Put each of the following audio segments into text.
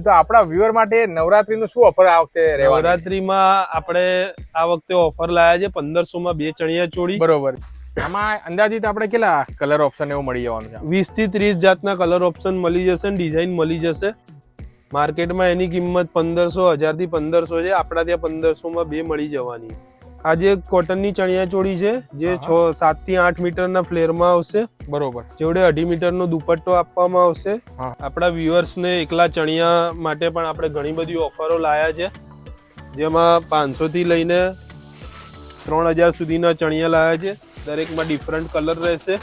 તો આપણા વ્યુઅર માટે નવરાત્રીનું શું ઓફર આ વખતે નવરાત્રીમાં આપણે આ વખતે ઓફર લાયા છે પંદરસો માં બે ચણિયા ચોળી. બરોબર. આમાં અંદાજિત આપણે કેટલા કલર ઓપ્શન એવું મળી જવાનું છે? વીસથી ત્રીસ જાતના કલર ઓપ્શન મળી જશે ડિઝાઇન મળી જશે. માર્કેટમાં એની કિંમત પંદરસો હજારથી પંદરસો છે. આપણા ત્યાં પંદરસો માં બે મળી જવાની. આ જે કોટનની ચણિયા ચોળી છે જે છ સાતથી આઠ મીટરના ફ્લેરમાં આવશે. બરોબર. જેવડે અઢી મીટરનો દુપટ્ટો આપવામાં આવશે. આપણા વ્યુઅર્સને એકલા ચણિયા માટે પણ આપણે ઘણી બધી ઓફરો લાયા છે. જેમાં પાંચસોથી લઈને ત્રણ હજાર સુધીના ચણિયા લાયા છે. દરેકમાં ડિફરન્ટ કલર રહેશે.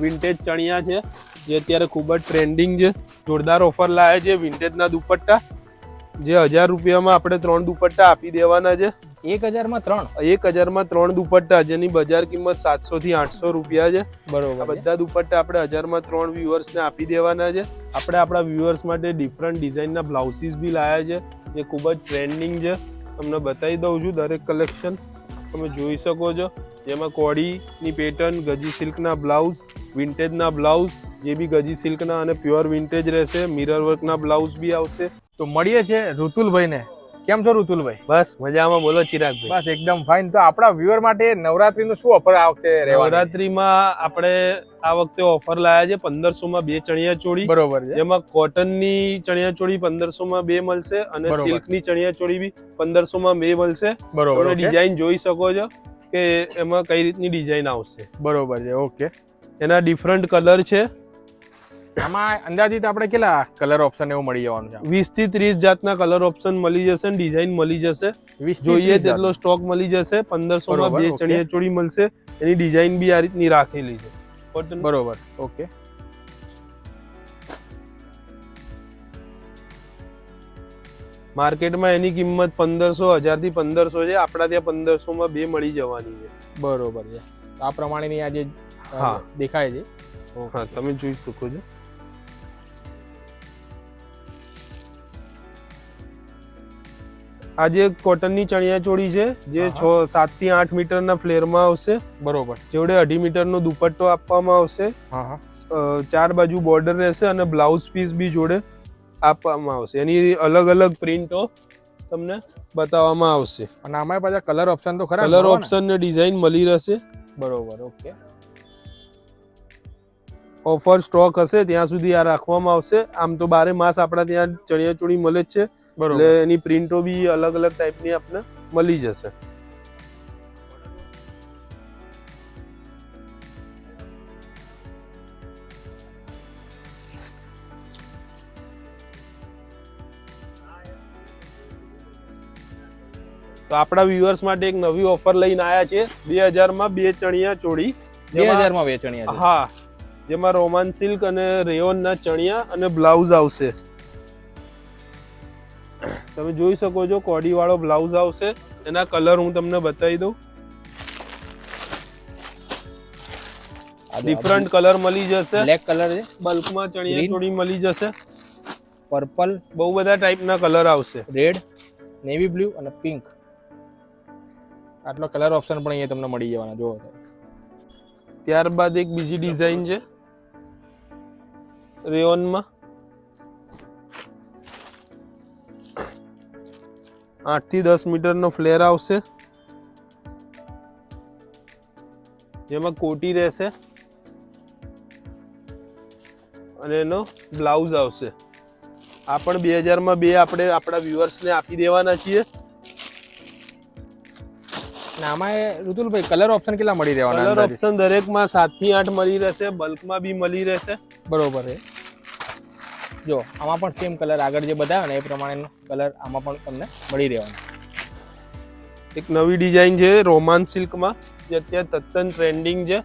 વિન્ટેજ ચણિયા છે જે અત્યારે ખૂબ જ ટ્રેન્ડિંગ છે. જોરદાર ઓફર લાયા છે વિન્ટેજના દુપટ્ટા. જે હજાર રૂપિયામાં આપણે ત્રણ દુપટ્ટા આપી દેવાના છે. એક હજારમાં ત્રણ? એક હજારમાં ત્રણ દુપટ્ટા જેની બજાર કિંમત સાતસો થી આઠસો રૂપિયા છે. બરોબર બધા દુપટ્ટા આપણે હજારમાં ત્રણ વ્યુઅર્સને આપી દેવાના છે. આપણે આપણા વ્યુઅર્સ માટે ડિફરન્ટ ડિઝાઇનના બ્લાઉસીસ બી લાયા છે. જે ખૂબ જ ટ્રેન્ડિંગ છે. તમને બતાવી દઉં છું દરેક કલેક્શન તમે જોઈ શકો છો. જેમાં કોડીની પેટર્ન ગજી સિલ્કના બ્લાઉઝ વિન્ટેજના બ્લાઉઝ જે બી ગજી સિલ્કના અને પ્યોર વિન્ટેજ રહેશે. મિરર વર્કના બ્લાઉઝ બી આવશે. તો મળીએ છે ઋતુલભાઈને. કેમ છો ઋતુલભાઈ? બસ મજામાં બોલો ચિરાગભાઈ. બસ એકદમ ફાઇન તો આપણા વ્યુઅર માટે નવરાત્રીનું શું ઓફર આ વખતે નવરાત્રીમાં આપણે આ વખતે ઓફર લાયા છે પંદરસો માં બે ચણિયા ચોળી. બરોબર છે. જેમાં કોટનની ચણિયા ચોળી પંદરસો માં બે મળશે અને સિલ્કની ચણિયા ચોળી બી પંદરસો માં બે મળશે. બરોબર ડિઝાઇન જોઈ શકો છો કે એમાં કઈ રીતની ડિઝાઇન આવશે. બરોબર છે ઓકે એના ડિફરન્ટ કલર છે. આમાં અંદાજિત આપણે કેટલા કલર ઓપ્શન એવું મળી જવાનું છે? વીસથી ત્રીસ જાતના કલર ઓપ્શન મળી જશે ડિઝાઇન મળી જશે. જોઈએ તેટલો સ્ટોક મળી જશે પંદરસો માં બે ચણિયા ચોળી મળશે. એની ડિઝાઇન બી આ રીતની રાખેલી છે. બરોબર ઓકે. માર્કેટમાં એની કિંમત પંદરસો હજારથી પંદરસો છે. આપણા ત્યાં પંદરસો માં બે મળી જવાની છે. બરોબર છે. આ પ્રમાણેની આજે હા. દેખાય છે. હા તમે જોઈ શકો છો. આ જે કોટનની ચણિયા ચોળી છે જે છ સાતથી આઠ મીટરના ફ્લેરમાં આવશે. બરોબર. જેવડે અઢી મીટરનો દુપટ્ટો આપવામાં આવશે. હા હા. ચાર બાજુ બોર્ડર રહેશે અને બ્લાઉઝ પીસ બી જોડે આપવામાં આવશે. એની અલગ અલગ પ્રિન્ટો તમને બતાવવામાં આવશે. અને આમાં પાછા કલર ઓપ્શન તો ખરા કલર ઓપ્શન ને ડિઝાઇન મળી રહેશે. બરોબર ઓકે. ઓફર સ્ટોક હશે ત્યાં સુધી આ રાખવામાં આવશે. આમ તો બારે માસ આપણા ત્યાં ચણિયા ચોળી મળે જ છે. એટલે એની પ્રિન્ટો બી અલગ અલગ ટાઈપની આપને મળી જશે. તો આપણા વ્યુઅર્સ માટે એક નવી ઓફર લઈને આવ્યા છે. બે હજારમાં બે ચણિયા ચોળી. બે જેમાં- હજારમાં વેચણીયા છે હા. જેમાં રોમાન સિલ્ક અને રેયોનના ચણિયા અને બ્લાઉઝ આવશે. તમે જોઈ શકો છો કોડી વાળો બ્લાઉઝ આવશે. એના કલર હું તમને બતાવી દઉં. ડિફરન્ટ કલર મળી જશે. બ્લેક કલર છે. બલ્કમાં ચણિયા. ચોળી મળી જશે. પર્પલ બહુ બધા ટાઈપના કલર આવશે. રેડ નેવી બ્લુ અને પિંક આટલો કલર ઓપ્શન પણ અહીંયા તમને મળી જવાના જોવો ત્યારબાદ એક બીજી ડિઝાઇન છે. રેયોનમાં આઠથી દસ મીટરનો ફ્લેર આવશે. જેમાં કોટી રહેશે. અને એનો બ્લાઉઝ આવશે. આ પણ બે હજારમાં બે આપણે આપણા વ્યુઅર્સને આપી દેવાના છીએ. આમાં ઋતુલભાઈ કલર ઓપ્શન કેટલા મળી રહેવાના કલર ઓપ્શન દરેકમાં સાતથી આઠ મળી રહેશે બલ્કમાં બી મળી રહેશે. બરોબર છે. જો, આમાં પણ સેમ કલર આગળ જે બતાવ્યો ને, એ પ્રમાણેનો કલર આમાં પણ તમને મળી રહેવાનો. એક નવી ડિઝાઇન છે રોમાન સિલ્કમાં, જે અત્યારે તદ્દન ટ્રેન્ડિંગ છે.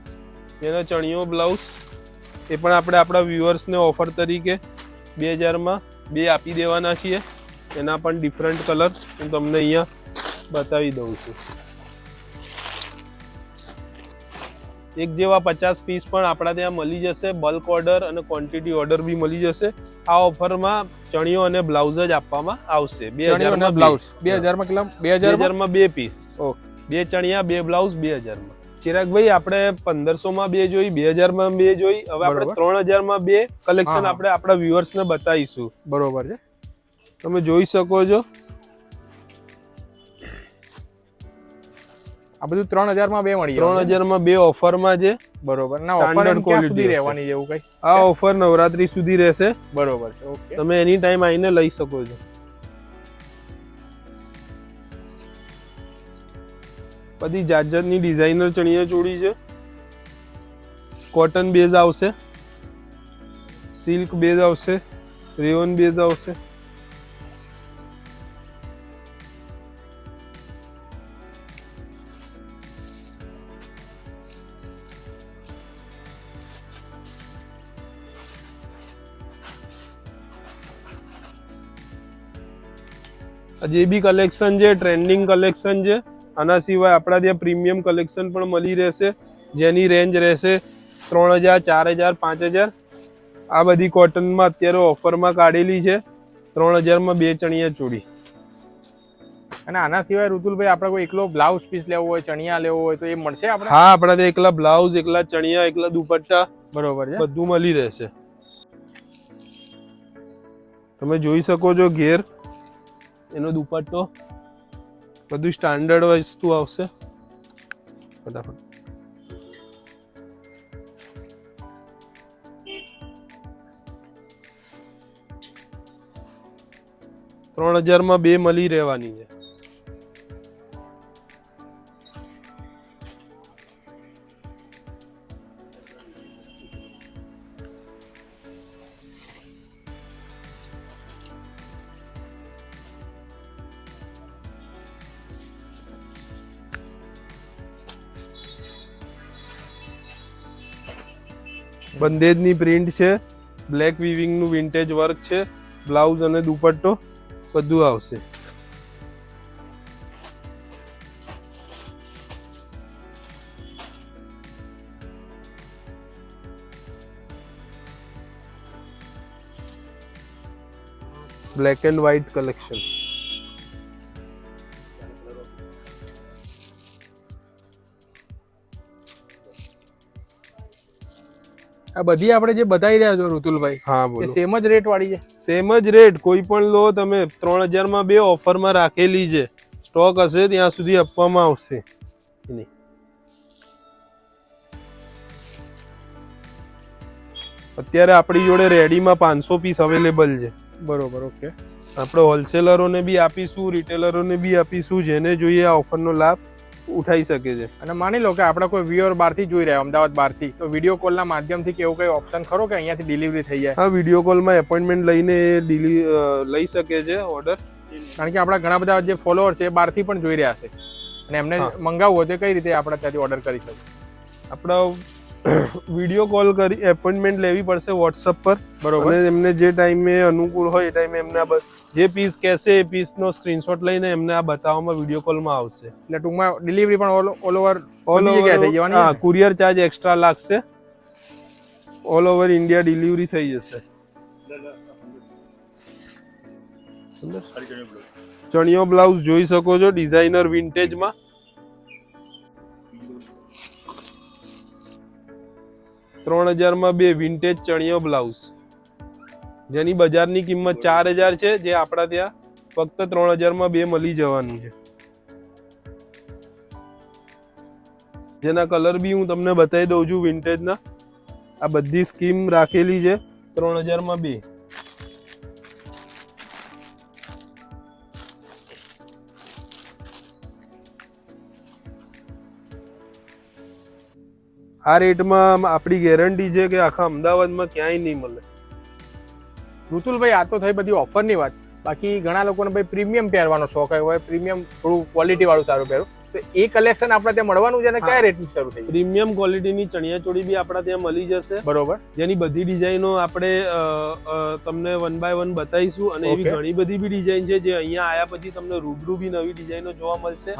જેનો ચણિયો બ્લાઉઝ એ પણ આપણે આપણા વ્યુઅર્સને ઓફર તરીકે બે હજારમાં બે આપી દેવાના છીએ. એના પણ ડિફરન્ટ કલર હું તમને અહીંયા બતાવી દઉં છું. એક જેવા પચાસ પીસ પણ આપણા ત્યાં મળી જશે. બલ્ક ઓર્ડર અને ક્વોન્ટિટી ઓર્ડર બી મળી જશે. આ ઓફરમાં ચણિયો અને બ્લાઉઝ જ આપવામાં આવશે. બે હજારમાં બ્લાઉઝ બે. હજારમાં કેટલા? બે હજાર હજારમાં? બે પીસ ઓકે. બે ચણિયા બે બ્લાઉઝ બે હજારમાં. ચિરાગભાઈ આપણે પંદરસો માં બે જોઈ બે હજારમાં બે જોઈ. હવે આપણે ત્રણ હજારમાં બે કલેક્શન આપણે આપણા વ્યુઅર્સ ને બતાવીશું. બરોબર છે. તમે જોઈ શકો છો. આ બધું ત્રણ હજારમાં બે મળી ત્રણ હજારમાં બે ઓફરમાં છે. બરોબર. ના ઓફર ક્યાં સુધી રહેવાની એવું કઈ? આ ઓફર નવરાત્રી સુધી રહેશે. બરોબર છે ઓકે. તમે એની ટાઈમ આવીને લઈ શકો છો. બધી જાત જાતની ડિઝાઇનર ચણિયા ચોળી છે. કોટન બેઝ આવશે. સિલ્ક બેઝ આવશે. રેવન બેઝ આવશે. જે બી કલેક્શન છે ટ્રેન્ડિંગ કલેક્શન છે આના સિવાય આપણા ત્યાં પ્રીમિયમ કલેક્શન પણ મળી રહેશે જેની રેન્જ રહેશે ત્રણ હજાર ચાર હજાર પાંચ હજાર. આ બધી કોટનમાં અત્યારે ઓફરમાં કાઢેલી છે ત્રણ હજારમાં બે ચણિયા ચૂડી અને આના સિવાય ઋતુલભાઈ આપણે કોઈ એકલો બ્લાઉઝ પીસ લેવો હોય ચણિયા લેવો હોય તો એ મળશે આપણે હા આપણા ત્યાં એકલા બ્લાઉઝ એકલા ચણિયા એકલા દુપટ્ટા બરોબર છે. બધું મળી રહેશે. તમે જોઈ શકો છો ઘેર એનો દુપટ્ટો. બધું સ્ટાન્ડર્ડ વસ્તુ આવશે. ફટાફટ. ત્રણ હજારમાં બે મળી રહેવાની છે. બંદેજની પ્રિન્ટ છે બ્લેક વિવિંગનું વિન્ટેજ વર્ક છે બ્લાઉઝ અને દુપટ્ટો બધું આવશે. બ્લેક એન્ડ વ્હાઇટ કલેક્શન આ બધી આપણે જે બતાવી રહ્યા છો ઋતુલભાઈ હા બોલો. સેમ જ રેટ વાળી છે? સેમ જ રેટ કોઈ પણ લો તમે ત્રણ હજારમાં બે ઓફરમાં રાખેલી છે. સ્ટોક હશે ત્યાં સુધી આપવામાં આવશે. અત્યારે આપણી જોડે રેડીમાં પાંચસો પીસ અવેલેબલ છે. બરોબર ઓકે આપણે હોલસેલરોને બી આપીશું રિટેલરોને બી આપીશું જેને જોઈએ આ ઓફરનો લાભ. ઉઠાઈ શકે છે. અને માની લો કે આપણે કોઈ વ્યુઅર બહારથી જોઈ રહ્યા અમદાવાદ બહારથી તો વીડિયો કોલના માધ્યમથી કે એવું કઈ ઓપ્શન ખરો કે અહીંયાથી ડિલિવરી થઈ જાય? હા વીડિયો કોલમાં એપોઇન્ટમેન્ટ લઈને ડિલી લઈ શકે છે ઓર્ડર કારણ કે આપણા ઘણા બધા જે ફોલોઅર છે એ બહારથી પણ જોઈ રહ્યા છે. અને એમને મંગાવવું હોય તો કઈ રીતે આપણે ત્યાંથી ઓર્ડર કરી શકીએ? આપણા વીડિયો કોલ કરી એપોઇન્ટમેન્ટ લેવી પડશે વોટ્સઅપ પર. બરોબર. અને એમને જે ટાઈમે અનુકૂળ હોય એ ટાઈમે એમને જે પીસ કહેશે એ પીસનો સ્ક્રીનશોટ લઈને એમને આ બતાવવામાં વીડિયો કોલમાં આવશે. એટલે ટૂંકમાં ડિલિવરી પણ ઓલ ઓવર ઓલ જવાની હા કુરિયર ચાર્જ એક્સ્ટ્રા લાગશે. ઓલ ઓવર ઇન્ડિયા ડિલિવરી થઈ જશે. ચણિયો બ્લાઉઝ જોઈ શકો છો ડિઝાઇનર વિન્ટેજમાં ત્રણ હજારમાં બે વિન્ટેજ ચણિયો બ્લાઉઝ જેની બજારની કિંમત ચાર હજાર છે, જે આપણા ત્યાં ફક્ત ત્રણ હજારમાં બે મળી જવાની છે. જેના કલર બી હું તમને બતાવી દઉં છું વિન્ટેજના આ બધી સ્કીમ રાખેલી છે, ત્રણ હજારમાં બે. આ રેટમાં આપણી ગેરંટી છે કે આખા અમદાવાદમાં ક્યાંય નહીં મળે. ઋતુલભાઈ, આ તો થઈ બધી ઓફરની વાત. બાકી ઘણા લોકોને ભાઈ પ્રીમિયમ પહેરવાનો શોખ હોય. પ્રીમિયમ થોડું ક્વોલિટી વાળું સારું પહેરું. તો એ કલેક્શન આપણે ત્યાં મળવાનું છે અને કયા રેટની શરૂ થઈ પ્રીમિયમ ક્વોલિટીની ચણિયા ચોળી બી આપણા ત્યાં મળી જશે. બરોબર. જેની બધી ડિઝાઇનો આપણે તમને વન બાય વન બતાવીશું અને એવી ઘણી બધી બી ડિઝાઇન છે જે અહીંયા આયા પછી તમને રૂબરૂ બી નવી ડિઝાઇનો જોવા મળશે.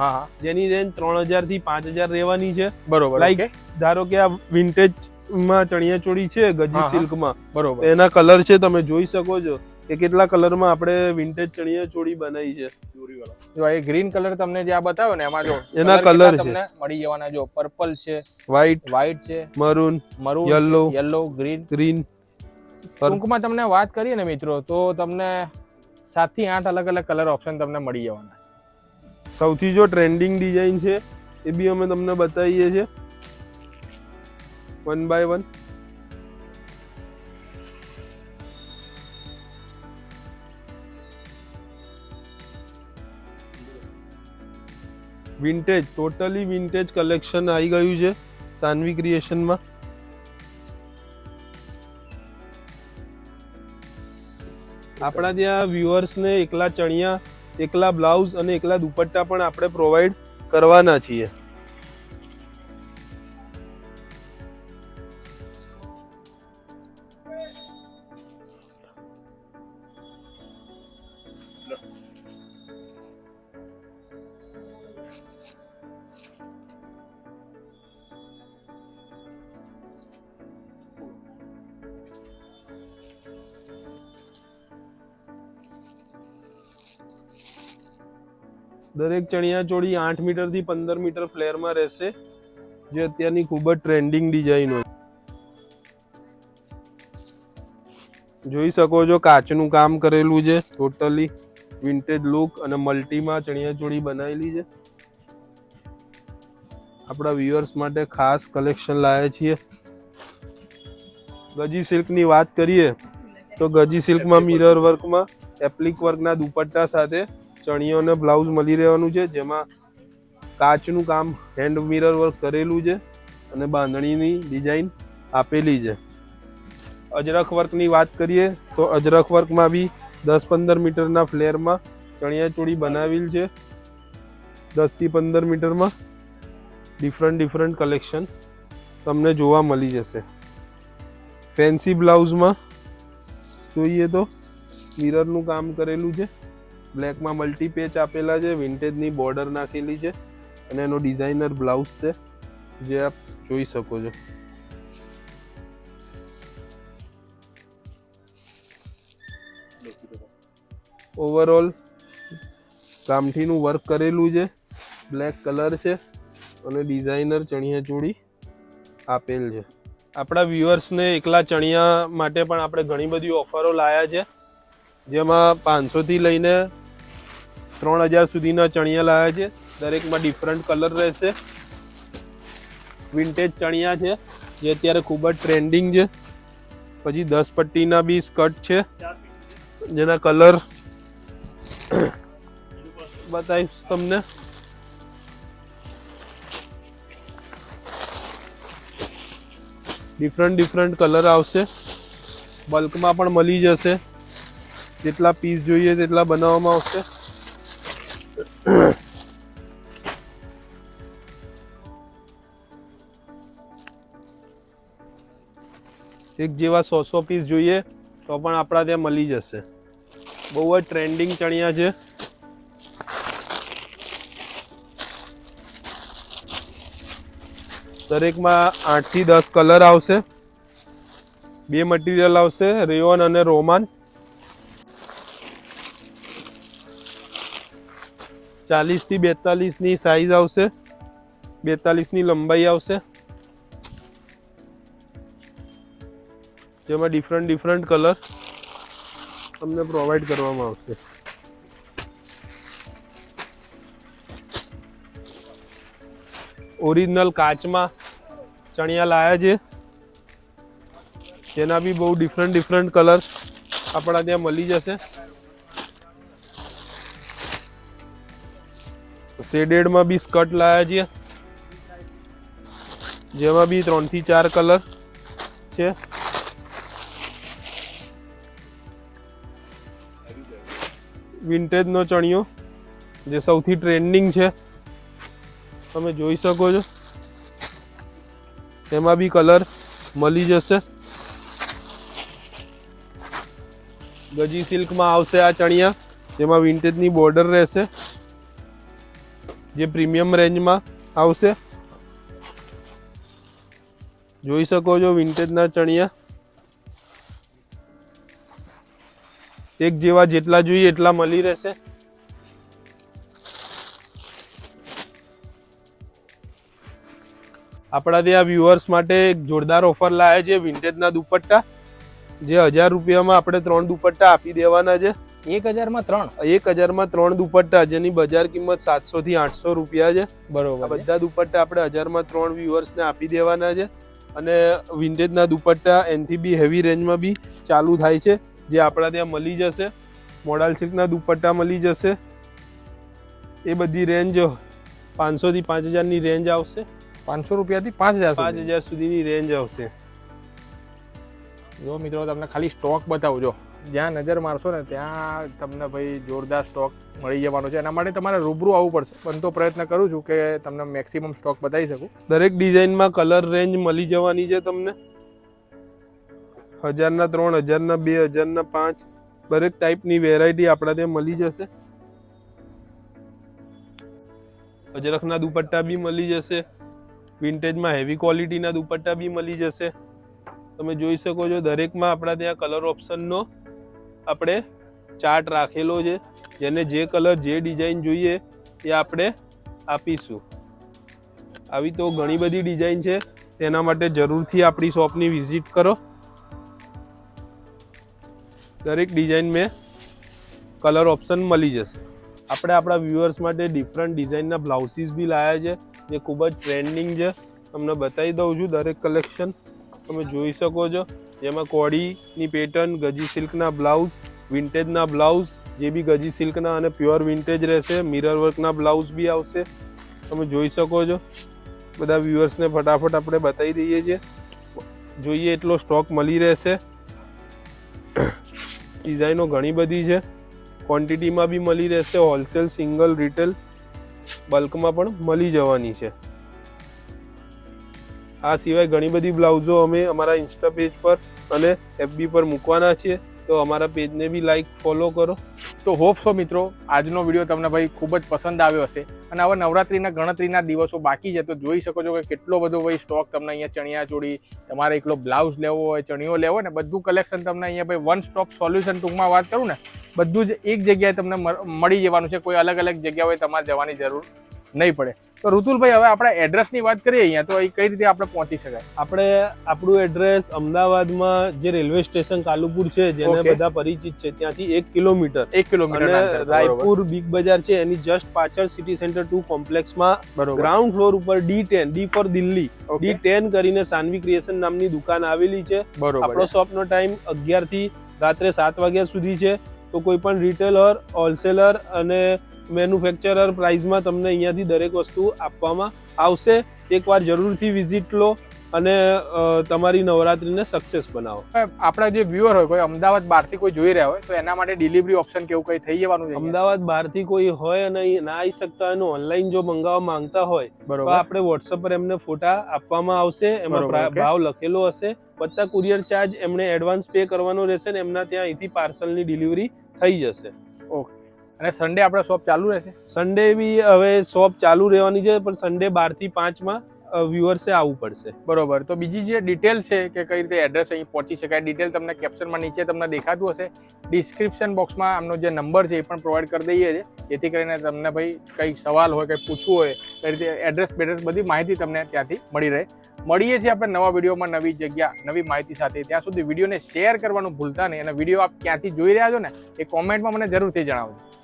જેની રેન્જ ત્રણ હજારથી પાંચ હજાર રહેવાની છે. બરોબર લાઈક ધારો કે આ વિન્ટેજમાં ચણિયા ચોળી છે ગજી. સિલ્કમાં બરોબર. એના કલર છે તમે જોઈ શકો છો. કે કેટલા કલરમાં આપણે વિન્ટેજ ચણિયા ચોળી બનાવી છે? જો એ ગ્રીન કલર તમને જે આ બતાવ્યો ને એમાં જો એના કલર છે. તમને મળી જવાના? જો પર્પલ છે વ્હાઈટ વ્હાઈટ છે maroon maroon yellow yellow green green ટૂંકમાં તમને વાત કરીએ ને મિત્રો તો તમને સાતથી આઠ અલગ અલગ કલર ઓપ્શન તમને મળી જવાના. સૌથી જો ટ્રેન્ડિંગ ડિઝાઇન છે એ બી અમે તમને બતાવીએ છીએ. One by one vintage totally vintage collection આવી ગયું છે સાનવી ક્રિએશનમાં આપણા ત્યાં વ્યુઅર્સને એકલા ચણિયા, એકલા બ્લાઉઝ અને એકલા દુપટ્ટા પણ આપણે પ્રોવાઈડ કરવાના છીએ. દરેક ચણિયા ચોળી આઠ મીટરથી પંદર મીટર ફ્લેરમાં રહેશે. જે અત્યારની ખૂબ જ ટ્રેન્ડિંગ ડિઝાઇન હોય. જોઈ શકો છો કાચનું કામ કરેલું છે. ટોટલી વિન્ટેજ લુક અને મલ્ટીમાં ચણિયા ચોળી બનાવેલી છે. આપણા વ્યુઅર્સ માટે ખાસ કલેક્શન લાવ્યા છીએ. ગજી સિલ્કની વાત કરીએ, તો ગજી સિલ્કમાં મિરર વર્કમાં એપ્લિક વર્કના દુપટ્ટા સાથે ચણિયો અને બ્લાઉઝ મળી રહેવાનું છે, જેમાં કાચનું કામ હેન્ડ મિરર વર્ક કરેલું છે અને બાંધણીની ડિઝાઇન આપેલી છે. અજરખ વર્કની વાત કરીએ તો અજરખ વર્કમાં બી દસ પંદર મીટરના ફ્લેરમાં ચણિયા ચોળી બનાવેલ છે. દસથી પંદર મીટરમાં ડિફરન્ટ ડિફરન્ટ કલેક્શન તમને જોવા મળી જશે. ફેન્સી બ્લાઉઝમાં જોઈએ તો મિરરનું કામ કરેલું છે. બ્લેકમાં મલ્ટી પેચ આપેલા છે વિન્ટેજની બોર્ડર નાખેલી છે અને એનો ડિઝાઇનર બ્લાઉઝ છે, જે આપ જોઈ શકો છો. ઓવરઓલ કામઠીનું વર્ક કરેલું છે બ્લેક કલર છે અને ડિઝાઇનર ચણિયા ચોળી આપેલ છે. આપણા વ્યુઅર્સને એકલા ચણિયા માટે પણ આપણે ઘણી બધી ઓફરો લાયા છે, જેમાં પાંચસોથી લઈને ત્રણ હજાર સુધીના ચણિયા લાવ્યા છે. દરેકમાં ડિફરન્ટ કલર રહેશે. વિન્ટેજ ચણિયા છે, જે અત્યારે ખૂબ જ ટ્રેન્ડિંગ છે. પછી દસ પટ્ટીના બી સ્કર્ટ છે. જેના કલર બતાવીશ તમને. ડિફરન્ટ ડિફરન્ટ કલર આવશે. બલ્કમાં પણ મળી જશે. જેટલા પીસ જોઈએ તેટલા બનાવવામાં આવશે. એક જેવા સો સો પીસ જોઈએ, તો પણ આપણા ત્યાં મળી જશે. બહુ જ ટ્રેન્ડિંગ ચણિયા છે. દરેકમાં આઠથી દસ કલર આવશે. બે મટીરિયલ આવશે, રેયોન અને રોમાન. ચાલીસથી બેતાલીસની સાઈઝ આવશે. બેતાલીસની લંબાઈ આવશે. જેમાં ડિફરન્ટ ડિફરન્ટ કલર તમને પ્રોવાઈડ કરવામાં આવશે. ઓરિજિનલ કાચમાં ચણિયા લાયા છે. તેના બી બહુ ડિફરન્ટ ડિફરન્ટ કલર આપણા ત્યાં મળી જશે. શેડેડમાં બી સ્કર્ટ લાયા છીએ જેમાં બી ત્રણથી ચાર કલર છે. વિન્ટેજનો ચણિયો, જે સૌથી ટ્રેન્ડિંગ છે. તમે જોઈ શકો છો. એમાં બી કલર મળી જશે. ગજી સિલ્કમાં આવશે આ ચણિયા, જેમાં વિન્ટેજની બોર્ડર રહેશે. જે પ્રીમિયમ રેન્જમાં આવશે. જોઈ શકો છો વિન્ટેજના ચણિયા. એક જેવા જેટલા જોઈએ એટલા મળી રહેશે. આપણા ત્યાં વ્યુઅર્સ માટે એક જોરદાર ઓફર લાયા છે વિન્ટેજના દુપટ્ટા. જે હજાર રૂપિયામાં આપણે ત્રણ દુપટ્ટા આપી દેવાના છે. એક હજારમાં ત્રણ? એક હજારમાં ત્રણ દુપટ્ટા જેની બજાર કિંમત સાતસો થી આઠસો રૂપિયા છે. બરોબર બધા દુપટ્ટા આપણે હજારમાં ત્રણ વ્યુઅર્સને આપી દેવાના છે. અને વિન્ટેજના દુપટ્ટા એનથી બી હેવી રેન્જમાં બી ચાલુ થાય છે. જે આપણા ત્યાં મળી જશે. મોડાલ સિલ્કના દુપટ્ટા મળી જશે. એ બધી રેન્જ પાંચસો થી પાંચ હજારની રેન્જ આવશે. પાંચસો રૂપિયાથી પાંચ હજાર પાંચ હજાર સુધીની રેન્જ આવશે. જો મિત્રો તમને ખાલી સ્ટોક બતાવું જો. જ્યાં નજર મારશો ને ત્યાં તમને ભાઈ જોરદાર સ્ટોક મળી જવાનો છે. એના માટે તમારે રૂબરૂ આવવું પડશે. પણ તો પ્રયત્ન કરું છું કે તમને મેક્સિમમ સ્ટોક બતાવી શકું. દરેક ડિઝાઇનમાં કલર રેન્જ મળી જવાની છે તમને. હજારના ત્રણ, હજારના બે, હજારના પાંચ, દરેક ટાઈપની વેરાયટી આપણા ત્યાં મળી જશે. અજરખના દુપટ્ટા બી મળી જશે. વિન્ટેજમાં હેવી ક્વોલિટીના દુપટ્ટા બી મળી જશે. તમે જોઈ શકો છો દરેકમાં આપણા ત્યાં કલર ઓપ્શનનો આપણે ચાર્ટ રાખેલો છે, જેને જે કલર, જે ડિઝાઇન જોઈએ એ આપણે આપીશું. આવી તો ઘણી બધી ડિઝાઇન છે, તેના માટે જરૂરથી આપણી શોપની વિઝિટ કરો. દરેક ડિઝાઇન મેં કલર ઓપ્શન મળી જશે. આપણે આપણા વ્યુઅર્સ માટે ડિફરન્ટ ડિઝાઇનના બ્લાઉસીસ બી લાયા છે, જે ખૂબ જ ટ્રેન્ડિંગ છે. તમને બતાવી દઉં છું દરેક કલેક્શન. તમે જોઈ શકો છો. જેમાં કોડીની પેટર્ન ગજી સિલ્કના બ્લાઉઝ વિન્ટેજના બ્લાઉઝ જે બી ગજી સિલ્કના અને પ્યોર વિન્ટેજ રહેશે. મિરર વર્કના બ્લાઉઝ બી આવશે. તમે જોઈ શકો છો. બધા વ્યુઅર્સને ફટાફટ આપણે બતાવી દઈએ છીએ. જોઈએ એટલો સ્ટોક મળી રહેશે. ડિઝાઇનો ઘણી બધી છે. ક્વોન્ટિટીમાં બી મળી રહેશે. હોલસેલ સિંગલ રિટેલ બલ્કમાં પણ મળી જવાની છે. આ સિવાય ઘણી બધી બ્લાઉઝો અમે અમારા ઇન્સ્ટા પેજ પર અને એફબી પર મૂકવાના છીએ. તો અમારા પેજને બી લાઈક ફોલો કરો. તો હોપ સો મિત્રો, આજનો વીડિયો તમને ભાઈ ખૂબ જ પસંદ આવ્યો હશે. અને હવે નવરાત્રીના, ગણતરીના દિવસો બાકી છે, તો જોઈ શકો છો કે કેટલો બધો ભાઈ સ્ટોક તમને અહીંયા ચણિયા ચોળી, તમારે એકલો બ્લાઉઝ લેવો હોય, ચણિયો લેવો ને, બધું કલેક્શન તમને અહીંયા ભાઈ વન સ્ટોપ સોલ્યુશન ટૂંકમાં વાત કરું ને, બધું જ એક જગ્યાએ તમને મળી જવાનું છે. કોઈ અલગ અલગ જગ્યાએ તમારે જવાની જરૂર નહીં પડે. તો ઋતુલભાઈ હવે આપણે એડ્રેસની વાત કરીએ અહીંયા તો એ કઈ રીતે આપણે પહોંચી શકાય? આપણે આપણું એડ્રેસ અમદાવાદમાં જે રેલવે સ્ટેશન કાલુપુર છે જેને બધા પરિચિત છે ત્યાંથી એક કિલોમીટર. એક કિલોમીટર રાયપુર બિગ બજાર છે એની જસ્ટ પાછળ સિટી સેન્ટર ટુ કોમ્પ્લેક્સમાં બરોબર. ગ્રાઉન્ડ ફ્લોર ઉપર D ten D four Delhi D ten કરીને સાનવી ક્રિએશન નામની દુકાન આવેલી છે. બરોબર. આપણો શોપનો ટાઈમ અગિયારથી રાત્રે સાત વાગ્યા સુધી છે. તો કોઈ પણ રિટેલર હોલસેલર અને મેન્યુફેક્ચરર પ્રાઇઝમાં તમને અહીંયાથી દરેક વસ્તુ આપવામાં આવશે. એકવાર જરૂરથી વિઝિટ લો અને તમારી નવરાત્રીને સક્સેસ બનાવો. આપણા જે વ્યુઅર હોય કોઈ અમદાવાદ બહારથી કોઈ જોઈ રહ્યા હોય તો એના માટે ડિલિવરી ઓપ્શન કેવું કંઈ થઈ જવાનું અમદાવાદ બહારથી કોઈ હોય અને ના આવી શકતા હોય ઓનલાઈન જો મંગાવવા માંગતા હોય તો બરોબર. આપણે વોટ્સઅપ પર એમને ફોટા આપવામાં આવશે એમાં ભાવ લખેલો હશે બધા કુરિયર ચાર્જ એમને એડવાન્સ પે કરવાનો રહેશે ને એમના ત્યાં અહીંથી પાર્સલની ડિલિવરી થઈ જશે. અને સન્ડે આપણે શોપ ચાલુ રહેશે? સન્ડે બી હવે શોપ ચાલુ રહેવાની છે પણ સન્ડે બારથી પાંચમાં વ્યુઅર્સે આવવું પડશે. બરોબર. તો બીજી જે ડિટેલ છે કે કઈ રીતે એડ્રેસ અહીં પહોંચી શકાય ડિટેલ તમને કેપ્શનમાં નીચે તમને દેખાતું હશે. ડિસ્ક્રિપ્શન બોક્સમાં આમનો જે નંબર છે એ પણ પ્રોવાઈડ કરી દઈએ છીએ. જેથી કરીને તમને ભાઈ કંઈ સવાલ હોય કંઈ પૂછવું હોય કઈ રીતે એડ્રેસ બેડ્રેસ બધી માહિતી તમને ત્યાંથી મળી રહે. મળીએ છીએ આપણે નવા વિડીયોમાં નવી જગ્યા નવી માહિતી સાથે. ત્યાં સુધી વિડીયોને શેર કરવાનું ભૂલતા નહીં અને વીડિયો આપ ક્યાંથી જોઈ રહ્યા છો ને એ કોમેન્ટમાં મને જરૂરથી જણાવજો.